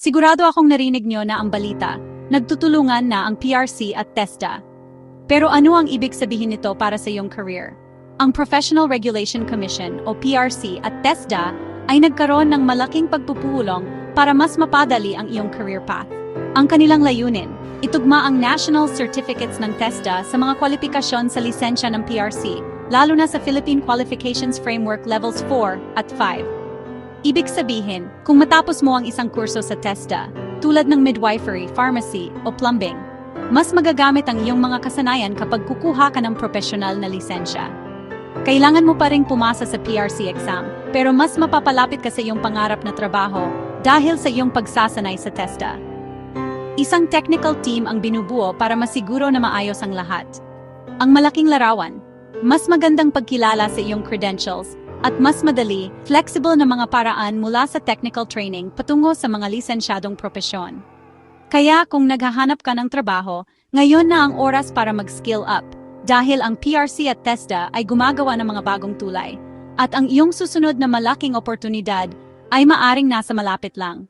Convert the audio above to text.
Sigurado akong narinig nyo na ang balita. Nagtutulungan na ang PRC at TESDA. Pero ano ang ibig sabihin nito para sa iyong career? Ang Professional Regulation Commission o PRC at TESDA ay nagkaroon ng malaking pagpupulong para mas mapadali ang iyong career path. Ang kanilang layunin, itugma ang national certificates ng TESDA sa mga kwalifikasyon sa lisensya ng PRC, lalo na sa Philippine Qualifications Framework Levels 4 at 5. Ibig sabihin, kung matapos mo ang isang kurso sa TESDA, tulad ng midwifery, pharmacy, o plumbing, mas magagamit ang iyong mga kasanayan kapag kukuha ka ng profesional na lisensya. Kailangan mo pa ring pumasa sa PRC exam, pero mas mapapalapit ka sa iyong pangarap na trabaho dahil sa iyong pagsasanay sa TESDA. Isang technical team ang binubuo para masiguro na maayos ang lahat. Ang malaking larawan, mas magandang pagkilala sa iyong credentials at mas madali, flexible na mga paraan mula sa technical training patungo sa mga lisensyadong propesyon. Kaya kung naghahanap ka ng trabaho, ngayon na ang oras para mag-skill up dahil ang PRC at TESDA ay gumagawa ng mga bagong tulay at ang iyong susunod na malaking oportunidad ay maaring nasa malapit lang.